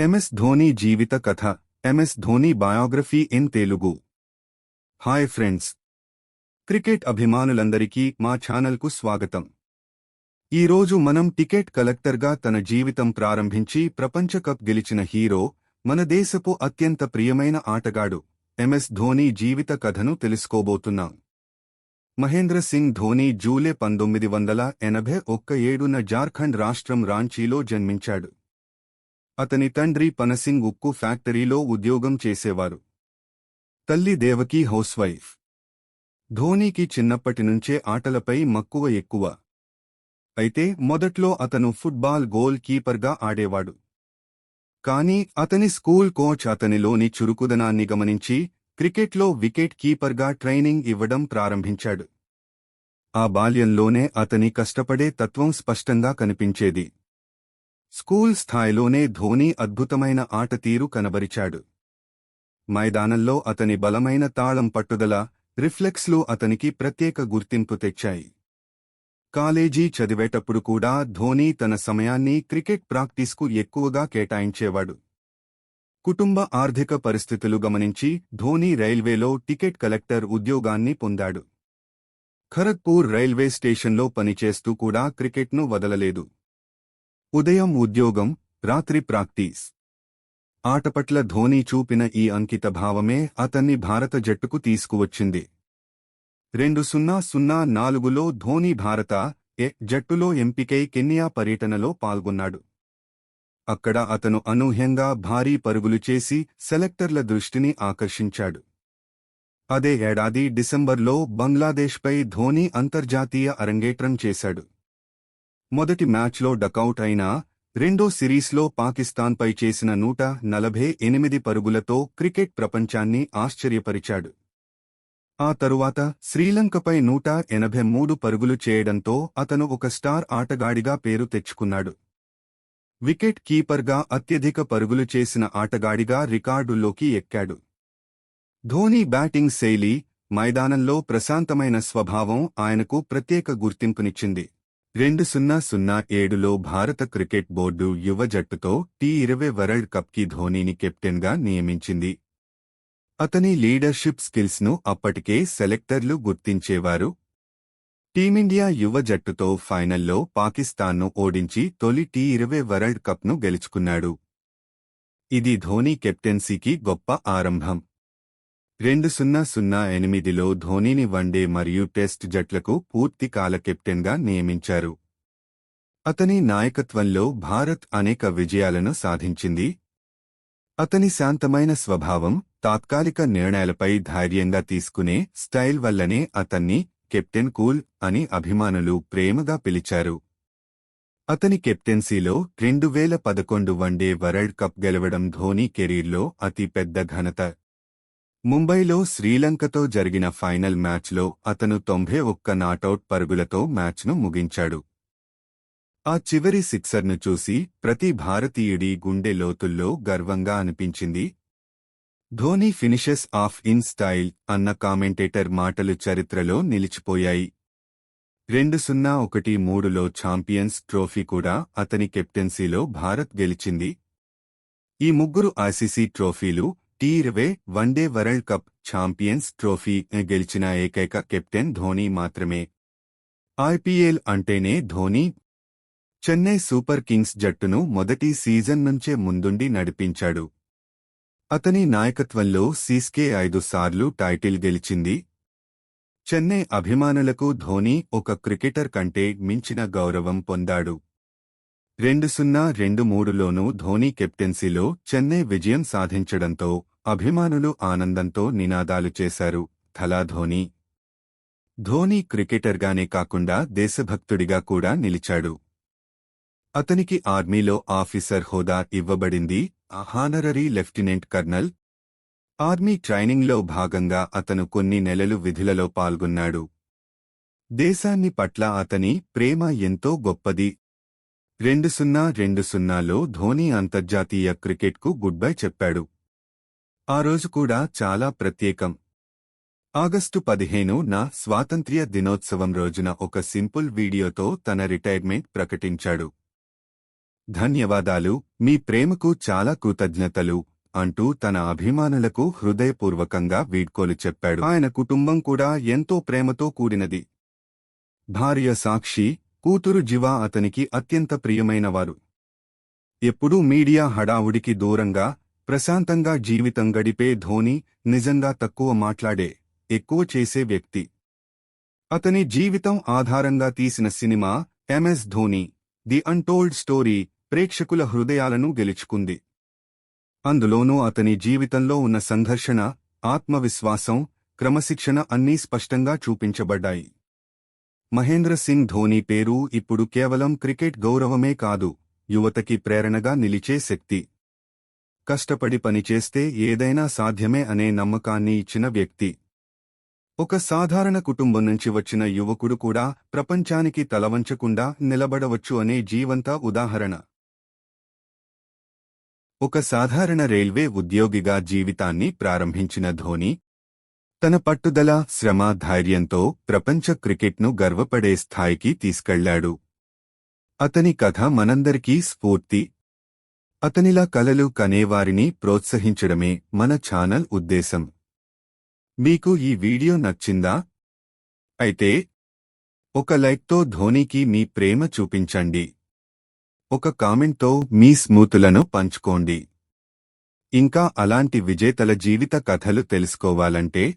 MS Dhoni జీవిత కథ MS Dhoni biography in Telugu hi friends cricket అభిమానులందరికీ మా ఛానల్కు స్వాగతం. ఈరోజు మనం టికెట్ కలెక్టర్గా తన జీవితం ప్రారంభించి ప్రపంచ కప్ గెలిచిన హీరో మన దేశపు అత్యంత ప్రియమైన ఆటగాడు ఎంఎస్ ధోని జీవిత కథను తెలుసుకోబోతున్నాం. మహేంద్ర సింగ్ ధోని జూలై పంతొమ్మిది వందల ఎనభై ఒక్క ఏడున జార్ఖండ్ రాష్ట్రం రాంచీలో జన్మించాడు. అతని తండ్రి పనసింగ్ ఉక్కు ఫ్యాక్టరీలో ఉద్యోగం చేసేవారు. తల్లి దేవకి హౌస్ వైఫ్ ధోనీకి చిన్నప్పటినుంచే ఆటలపై మక్కువ ఎక్కువ. అయితే మొదట్లో అతను ఫుట్బాల్ గోల్ కీపర్గా ఆడేవాడు. కానీ అతని స్కూల్ కోచ్ అతనిలోని చురుకుదనాన్ని గమనించి క్రికెట్లో వికెట్ కీపర్గా ట్రైనింగ్ ఇవ్వడం ప్రారంభించాడు. ఆ బాల్యంలోనే అతని కష్టపడే తత్వం స్పష్టంగా కనిపించేది. స్కూల్ స్థాయిలోనే ధోని అద్భుతమైన ఆటతీరు కనబరిచాడు. మైదానంలో అతని బలమైన తాళం పట్టుదల రిఫ్లెక్స్లు అతనికి ప్రత్యేక గుర్తింపు తెచ్చాయి. కాలేజీ చదివేటప్పుడు కూడా ధోని తన సమయాన్ని క్రికెట్ ప్రాక్టీస్కు ఎక్కువగా కేటాయించేవాడు. కుటుంబ ఆర్థిక పరిస్థితులు గమనించి ధోని రైల్వేలో టికెట్ కలెక్టర్ ఉద్యోగాన్ని పొందాడు. ఖరగ్పూర్ రైల్వే స్టేషన్లో పనిచేస్తూ కూడా క్రికెట్ను వదలలేదు. ఉదయం ఉద్యోగం రాత్రి ప్రాక్టీస్. ఆటపట్ల ధోని చూపిన ఈ అంకిత భావమే అతన్ని భారత జట్టుకు తీసుకువచ్చింది. రెండు సున్నా సున్నా నాలుగులో ధోని భారత ఏ జట్టులో ఎంపికై కెన్యా పర్యటనలో పాల్గొన్నాడు. అక్కడ అతను అనూహ్యంగా భారీ పరుగులు చేసి సెలెక్టర్ల దృష్టిని ఆకర్షించాడు. అదే ఏడాది డిసెంబర్లో బంగ్లాదేశ్పై ధోని అంతర్జాతీయ అరంగేట్రం చేశాడు. మొదటి మ్యాచ్లో డకౌట్ అయినా రెండో సిరీస్లో పాకిస్తాన్పై చేసిన నూట నలభై ఎనిమిది పరుగులతో క్రికెట్ ప్రపంచాన్ని ఆశ్చర్యపరిచాడు. ఆ తరువాత శ్రీలంకపై నూట ఎనభై మూడు పరుగులు చేయడంతో అతను ఒక స్టార్ ఆటగాడిగా పేరు తెచ్చుకున్నాడు. వికెట్ కీపర్గా అత్యధిక పరుగులు చేసిన ఆటగాడిగా రికార్డుల్లోకి ఎక్కాడు. ధోని బ్యాటింగ్ శైలి మైదానంలో ప్రశాంతమైన స్వభావం ఆయనకు ప్రత్యేక గుర్తింపునిచ్చింది. రెండు సున్నా సున్నా ఏడులో భారత క్రికెట్ బోర్డు యువ జట్టుతో టీ ఇరవై వరల్డ్ కప్కి ధోనీని కెప్టెన్గా నియమించింది. అతని లీడర్షిప్ స్కిల్స్ను అప్పటికే సెలెక్టర్లు గుర్తించేవారు. టీమిండియా యువ జట్టుతో ఫైనల్లో పాకిస్తాన్ను ఓడించి తొలి టీ ఇరవై వరల్డ్ కప్ను గెలుచుకున్నాడు. ఇది ధోనీ కెప్టెన్సీకి గొప్ప ఆరంభం. రెండు సున్నా సున్నా ఎనిమిదిలో ధోనీని వన్డే మరియు టెస్ట్ జట్లకు పూర్తి కాల కెప్టెన్గా నియమించారు. అతని నాయకత్వంలో భారత్ అనేక విజయాలను సాధించింది. అతని శాంతమైన స్వభావం తాత్కాలిక నిర్ణయాలపై ధైర్యంగా తీసుకునే స్టైల్ వల్లనే అతన్ని కెప్టెన్ కూల్ అని అభిమానులు ప్రేమగా పిలిచారు. అతని కెప్టెన్సీలో రెండు వేల పదకొండు వన్డే వరల్డ్ కప్ గెలవడం ధోనీ కెరీర్లో అతి పెద్ద ఘనత. ముంబైలో శ్రీలంకతో జరిగిన ఫైనల్ మ్యాచ్లో అతను తొంభై ఒక్క నాటౌట్ పరుగులతో మ్యాచ్ను ముగించాడు. ఆ చివరి సిక్సర్ను చూసి ప్రతి భారతీయుడి గుండె లోతుల్లో గర్వంగా అనిపించింది. Dhoni finishes off in style అన్న కామెంటేటర్ మాటలు చరిత్రలో నిలిచిపోయాయి. రెండు సున్నా ఒకటి మూడులో ఛాంపియన్స్ ట్రోఫీ కూడా అతని కెప్టెన్సీలో భారత్ గెలిచింది. ఈ ముగ్గురు ఐసీసీ ట్రోఫీలు టీ ఇరవై one day world cup champions trophy గెలిచిన ఏకైక కెప్టెన్ ధోనీ మాత్రమే. ఐపీఎల్ అంటేనే ధోనీ. చెన్నై సూపర్ కింగ్స్ జట్టును మొదటి సీజన్ నుంచే ముందుండి నడిపించాడు. అతని నాయకత్వంలో సీస్కే ఐదు సార్లు టైటిల్ గెలిచింది. చెన్నై అభిమానులకు ధోనీ ఒక క్రికెటర్ కంటే మించిన గౌరవం పొందాడు. రెండు సున్నా రెండు మూడులోనూ ధోనీ కెప్టెన్సీలో చెన్నై విజయం సాధించడంతో అభిమానులు ఆనందంతో నినాదాలు చేశారు. థలా ధోనీ. ధోనీ క్రికెటర్గానే కాకుండా దేశభక్తుడిగా కూడా నిలిచాడు. అతనికి ఆర్మీలో ఆఫీసర్ హోదా ఇవ్వబడింది. Honorary lieutenant colonel. ఆర్మీ ట్రైనింగ్లో భాగంగా అతను కొన్ని నెలలు విధులలో పాల్గొన్నాడు. దేశాన్ని పట్ల అతని ప్రేమ ఎంతో గొప్పది. రెండు సున్నా రెండు సున్నాలో ధోని అంతర్జాతీయ క్రికెట్కు గుడ్ బై చెప్పాడు. ఆ రోజు కూడా చాలా ప్రత్యేకం. ఆగస్టు పదిహేను నా స్వాతంత్ర్య దినోత్సవం రోజున ఒక సింపుల్ వీడియోతో తన రిటైర్మెంట్ ప్రకటించాడు. ధన్యవాదాలు మీ ప్రేమకు చాలా కృతజ్ఞతలు అంటూ తన అభిమానులకు హృదయపూర్వకంగా వీడ్కోలు చెప్పాడు. ఆయన కుటుంబం కూడా ఎంతో ప్రేమతో కూడినది. భార్య సాక్షి కూతురు జివా అతనికి అత్యంత ప్రియమైనవారు. ఎప్పుడూ మీడియా హడావుడికి దూరంగా ప్రశాంతంగా జీవితం గడిపే ధోని నిజంగా తక్కువ మాట్లాడే ఎక్కువ చేసే వ్యక్తి. అతని జీవితం ఆధారంగా తీసిన cinema MS Dhoni the untold story ప్రేక్షకుల హృదయాలను గెలుచుకుంది. అందులోనూ అతని జీవితంలో ఉన్న సంఘర్షణ ఆత్మవిశ్వాసం క్రమశిక్షణ అన్నీ స్పష్టంగా చూపించబడ్డాయి. మహేంద్ర సింగ్ ధోని పేరు ఇప్పుడు కేవలం క్రికెట్ గౌరవమే కాదు యువతకి ప్రేరణగా నిలిచే శక్తి. కష్టపడి పనిచేస్తే ఏదైనా సాధ్యమే అనే నమ్మకాన్ని ఇచ్చిన వ్యక్తి. ఒక సాధారణ కుటుంబం నుంచి వచ్చిన యువకుడు కూడా ప్రపంచానికి తలవంచకుండా నిలబడవచ్చు అనే జీవంత ఉదాహరణ. ఒక సాధారణ రైల్వే ఉద్యోగిగా జీవితాన్ని ప్రారంభించిన ధోని తన పట్టుదల శ్రమ ధైర్యంతో ప్రపంచ క్రికెట్ను గర్వపడే స్థాయికి తీసుకెళ్ళాడు. అతని కథ మనందరికీ స్ఫూర్తి అతనిలా కలలు కనేవారిని ప్రోత్సహించడమే మన ఛానల్ ఉద్దేశం. మీకు ఈ వీడియో నచ్చిందా? అయితే ఒక లైక్తో ధోనీకి మీ ప్రేమ చూపించండి. ఒక కామెంట్తో మీ స్మూతులను పంచుకోండి. ఇంకా అలాంటి విజేతల జీవిత కథలు తెలుసుకోవాలంటే